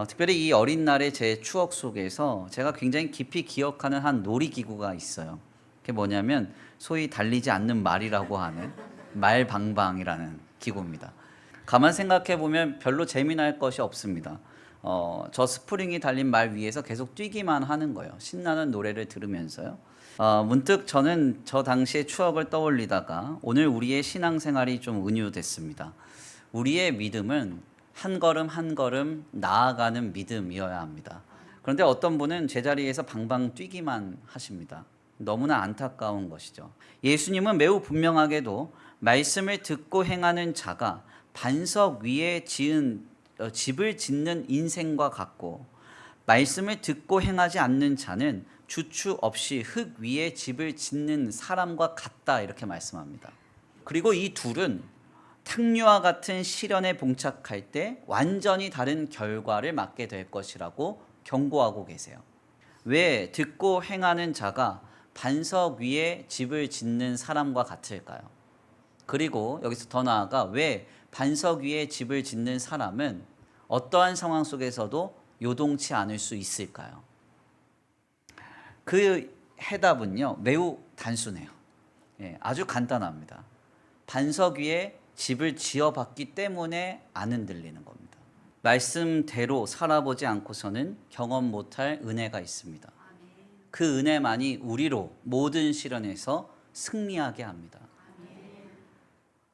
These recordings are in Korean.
어, 특별히 이 어린 날의 제 추억 속에서 제가 굉장히 깊이 기억하는 한 놀이기구가 있어요. 그게 뭐냐면 소위 달리지 않는 말이라고 하는 말방방이라는 기구입니다. 가만 생각해 보면 별로 재미날 것이 없습니다. 어, 저 스프링이 달린 말 위에서 계속 뛰기만 하는 거예요. 신나는 노래를 들으면서요. 어, 문득 저는 저 당시의 추억을 떠올리다가 오늘 우리의 신앙생활이 좀 은유됐습니다. 우리의 믿음은 한 걸음 한 걸음 나아가는 믿음이어야 합니다. 그런데 어떤 분은 제자리에서 방방 뛰기만 하십니다. 너무나 안타까운 것이죠. 예수님은 매우 분명하게도 말씀을 듣고 행하는 자가 반석 위에 지은 어, 집을 짓는 인생과 같고 말씀을 듣고 행하지 않는 자는 주추 없이 흙 위에 집을 짓는 사람과 같다 이렇게 말씀합니다. 그리고 이 둘은 탕류와 같은 시련에 봉착할 때 완전히 다른 결과를 맞게 될 것이라고 경고하고 계세요. 왜 듣고 행하는 자가 반석 위에 집을 짓는 사람과 같을까요? 그리고 여기서 더 나아가 왜 반석 위에 집을 짓는 사람은 어떠한 상황 속에서도 요동치 않을 수 있을까요? 그 해답은요 매우 단순해요. 예, 아주 간단합니다. 반석 위에 집을 지어봤기 때문에 안 흔들리는 겁니다. 말씀대로 살아보지 않고서는 경험 못할 은혜가 있습니다. 그 은혜만이 우리로 모든 시련에서 승리하게 합니다.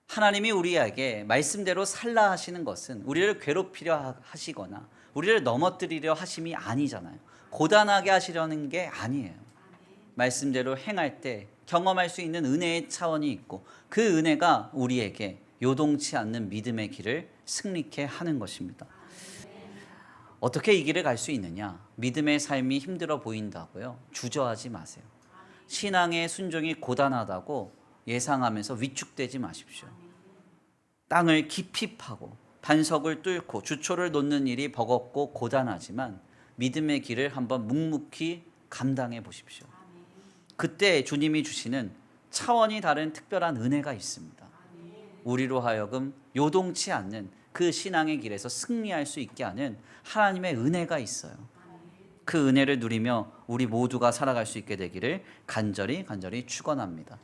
하나님이 우리에게 말씀대로 살라 하시는 것은 우리를 괴롭히려 하시거나 우리를 넘어뜨리려 하심이 아니잖아요. 고단하게 하시려는 게 아니에요. 말씀대로 행할 때 경험할 수 있는 은혜의 차원이 있고 그 은혜가 우리에게 요동치 않는 믿음의 길을 승리케 하는 것입니다. 어떻게 이 길을 갈 수 있느냐? 믿음의 삶이 힘들어 보인다고요. 주저하지 마세요. 신앙의 순종이 고단하다고 예상하면서 위축되지 마십시오. 땅을 깊이 파고 반석을 뚫고 주초를 놓는 일이 버겁고 고단하지만 믿음의 길을 한번 묵묵히 감당해 보십시오. 그때 주님이 주시는 차원이 다른 특별한 은혜가 있습니다. 우리로 하여금 요동치 않는 그 신앙의 길에서 승리할 수 있게 하는 하나님의 은혜가 있어요. 그 은혜를 누리며 우리 모두가 살아갈 수 있게 되기를 간절히 간절히 축원합니다.